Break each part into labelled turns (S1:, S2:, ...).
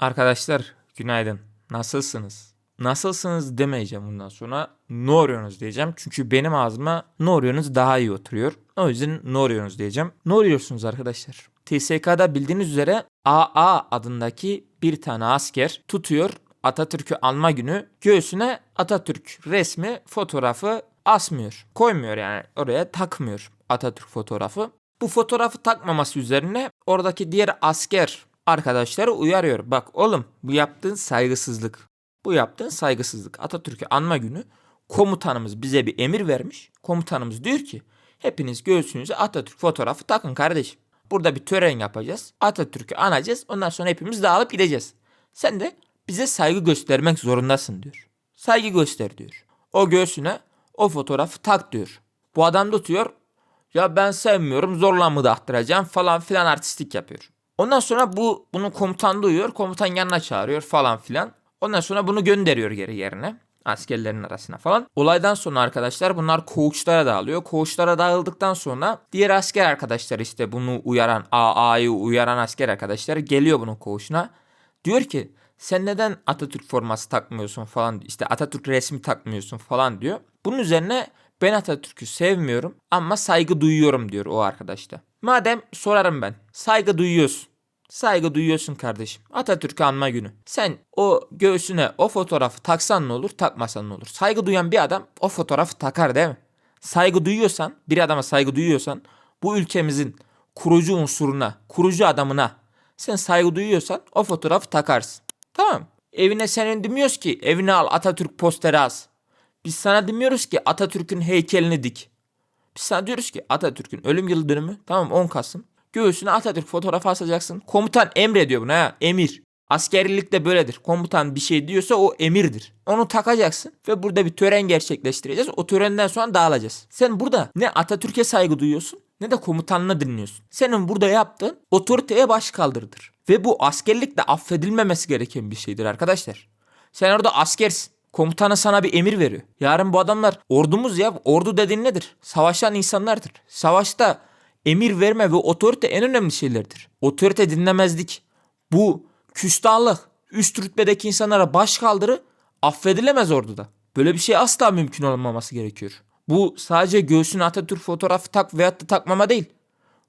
S1: Arkadaşlar günaydın. Nasılsınız? Nasılsınız demeyeceğim bundan sonra. Ne arıyorsunuz diyeceğim. Çünkü benim ağzıma ne arıyorsunuz daha iyi oturuyor. O yüzden ne arıyorsunuz diyeceğim. Ne arıyorsunuz arkadaşlar? TSK'da bildiğiniz üzere AA adındaki bir tane asker tutuyor Atatürk'ü anma günü göğsüne Atatürk resmi fotoğrafı asmıyor. Koymuyor yani oraya takmıyor Atatürk fotoğrafı. Bu fotoğrafı takmaması üzerine oradaki diğer asker arkadaşları uyarıyor. Bak oğlum bu yaptığın saygısızlık. Bu yaptığın saygısızlık. Atatürk'ü anma günü komutanımız bize bir emir vermiş. Komutanımız diyor ki hepiniz göğsünüze Atatürk fotoğrafı takın kardeşim. Burada bir tören yapacağız. Atatürk'ü anacağız. Ondan sonra hepimiz dağılıp gideceğiz. Sen de bize saygı göstermek zorundasın diyor. Saygı göster diyor. O göğsüne o fotoğrafı tak diyor. Bu adam tutuyor. Ya ben sevmiyorum zorla mı dağıttıracağım falan filan artistik yapıyor. Ondan sonra bu bunu komutan duyuyor. Komutan yanına çağırıyor falan filan. Ondan sonra bunu gönderiyor geri yerine. Askerlerin arasına falan. Olaydan sonra arkadaşlar bunlar koğuşlara dağılıyor. Koğuşlara dağıldıktan sonra diğer asker arkadaşlar işte bunu uyaran AA'yı uyaran asker arkadaşlar geliyor bunun koğuşuna. Diyor ki sen neden Atatürk forması takmıyorsun falan işte Atatürk resmi takmıyorsun falan diyor. Bunun üzerine ben Atatürk'ü sevmiyorum ama saygı duyuyorum diyor o arkadaş da. Madem sorarım ben saygı duyuyorsun. Saygı duyuyorsun kardeşim. Atatürk'ü anma günü. Sen o göğsüne o fotoğrafı taksan ne olur takmasan ne olur. Saygı duyan bir adam o fotoğrafı takar değil mi? Saygı duyuyorsan bir adama saygı duyuyorsan bu ülkemizin kurucu unsuruna, kurucu adamına sen saygı duyuyorsan o fotoğrafı takarsın. Tamam. Evine senin demiyoruz ki evine al Atatürk posteri as. Biz sana demiyoruz ki Atatürk'ün heykelini dik. Biz sana diyoruz ki Atatürk'ün ölüm yıl dönümü tamam 10 Kasım. Göğsüne Atatürk fotoğrafı asacaksın. Komutan emrediyor buna ha emir. Askerlik de böyledir. Komutan bir şey diyorsa o emirdir. Onu takacaksın ve burada bir tören gerçekleştireceğiz. O törenden sonra dağılacağız. Sen burada ne Atatürk'e saygı duyuyorsun ne de komutanını dinliyorsun. Senin burada yaptığın otoriteye baş kaldırıdır. Ve bu askerlikle affedilmemesi gereken bir şeydir arkadaşlar. Sen orada askersin. Komutanı sana bir emir veriyor. Yarın bu adamlar ordumuz ya. Ordu dediğin nedir? Savaşan insanlardır. Savaşta emir verme ve otorite en önemli şeylerdir. Otorite dinlemezlik. Bu küstahlık. Üst rütbedeki insanlara baş kaldırı affedilemez orduda. Böyle bir şey asla mümkün olmaması gerekiyor. Bu sadece göğsüne Atatürk fotoğrafı tak veyahut da takmama değil.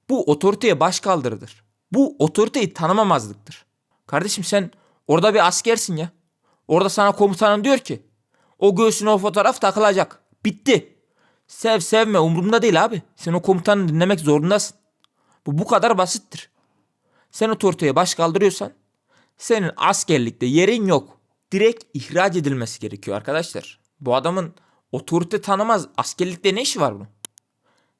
S1: Bu otoriteye baş kaldırıdır. Bu otoriteyi tanımamazlıktır. Kardeşim sen orada bir askersin ya. Orada sana komutanın diyor ki o göğsüne o fotoğraf takılacak. Bitti. Sev sevme umurumda değil abi. Sen o komutanı dinlemek zorundasın. Bu bu kadar basittir. Sen otoriteye baş kaldırıyorsan senin askerlikte yerin yok. Direkt ihraç edilmesi gerekiyor arkadaşlar. Bu adamın otorite tanımaz. Askerlikte ne işi var bunun?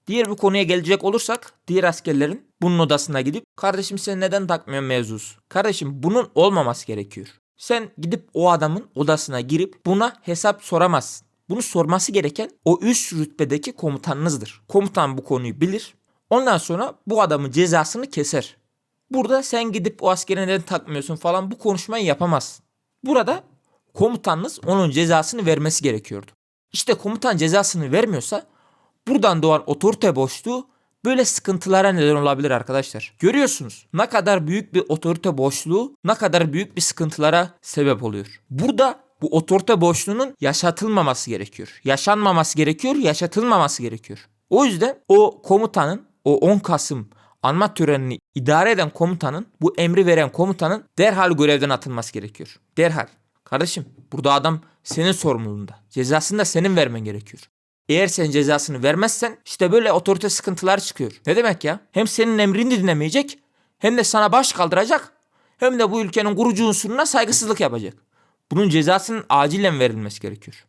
S1: Diğer bir konuya gelecek olursak diğer askerlerin bunun odasına gidip kardeşim sen neden takmıyorsun mevzus? Kardeşim bunun olmaması gerekiyor. Sen gidip o adamın odasına girip buna hesap soramazsın. Bunu sorması gereken o üst rütbedeki komutanınızdır. Komutan bu konuyu bilir. Ondan sonra bu adamın cezasını keser. Burada sen gidip o askere neden takmıyorsun falan bu konuşmayı yapamazsın. Burada komutanınız onun cezasını vermesi gerekiyordu. İşte komutan cezasını vermiyorsa buradan doğan otorite boşluğu böyle sıkıntılara neden olabilir arkadaşlar. Görüyorsunuz ne kadar büyük bir otorite boşluğu ne kadar büyük bir sıkıntılara sebep oluyor. Burada bu otorite boşluğunun yaşatılmaması gerekiyor. Yaşanmaması gerekiyor, yaşatılmaması gerekiyor. O yüzden o komutanın o 10 Kasım anma törenini idare eden komutanın, bu emri veren komutanın derhal görevden atılması gerekiyor. Derhal. Kardeşim burada adam senin sorumluluğunda. Cezasını da senin vermen gerekiyor. Eğer sen cezasını vermezsen işte böyle otorite sıkıntılar çıkıyor. Ne demek ya? Hem senin emrini dinlemeyecek hem de sana baş kaldıracak hem de bu ülkenin kurucu unsuruna saygısızlık yapacak. Bunun cezasının acilen verilmesi gerekiyor.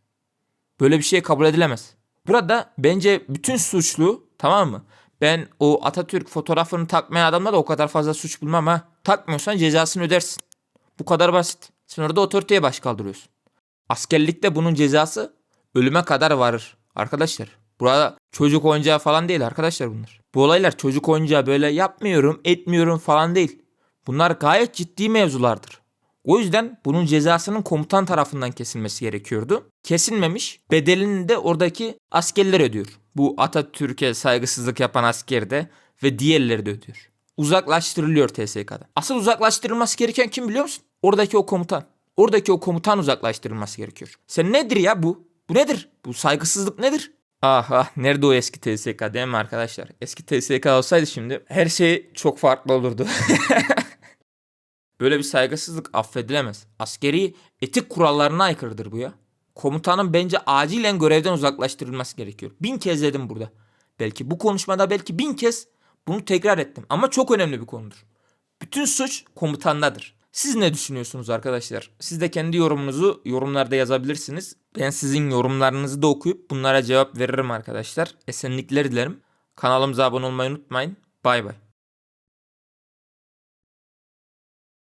S1: Böyle bir şey kabul edilemez. Burada bence bütün suçlu tamam mı? Ben o Atatürk fotoğrafını takmayan adamla da o kadar fazla suç bulmam ha. Takmıyorsan cezasını ödersin. Bu kadar basit. Sen orada otoriteye baş kaldırıyorsun. Askerlikte bunun cezası ölüme kadar varır. Arkadaşlar burada çocuk oyuncağı falan değil arkadaşlar bunlar. Bu olaylar çocuk oyuncağı böyle yapmıyorum etmiyorum falan değil. Bunlar gayet ciddi mevzulardır. O yüzden bunun cezasının komutan tarafından kesilmesi gerekiyordu. Kesilmemiş bedelini de oradaki askerler ödüyor. Bu Atatürk'e saygısızlık yapan asker de ve diğerleri de ödüyor. Uzaklaştırılıyor TSK'da. Asıl uzaklaştırılması gereken kim biliyor musun? Oradaki o komutan. Oradaki o komutan uzaklaştırılması gerekiyor. Sen nedir ya bu? Bu nedir? Bu saygısızlık nedir? Ah ah nerede o eski TSK değil mi arkadaşlar? Eski TSK olsaydı şimdi her şey çok farklı olurdu. Böyle bir saygısızlık affedilemez. Askeri etik kurallarına aykırıdır bu ya. Komutanın bence acilen görevden uzaklaştırılması gerekiyor. Bin kez dedim burada. Belki bu konuşmada belki bin kez bunu tekrar ettim. Ama çok önemli bir konudur. Bütün suç komutandadır. Siz ne düşünüyorsunuz arkadaşlar? Siz de kendi yorumunuzu yorumlarda yazabilirsiniz. Ben sizin yorumlarınızı da okuyup bunlara cevap veririm arkadaşlar. Esenlikler dilerim. Kanalımıza abone olmayı unutmayın. Bay bay.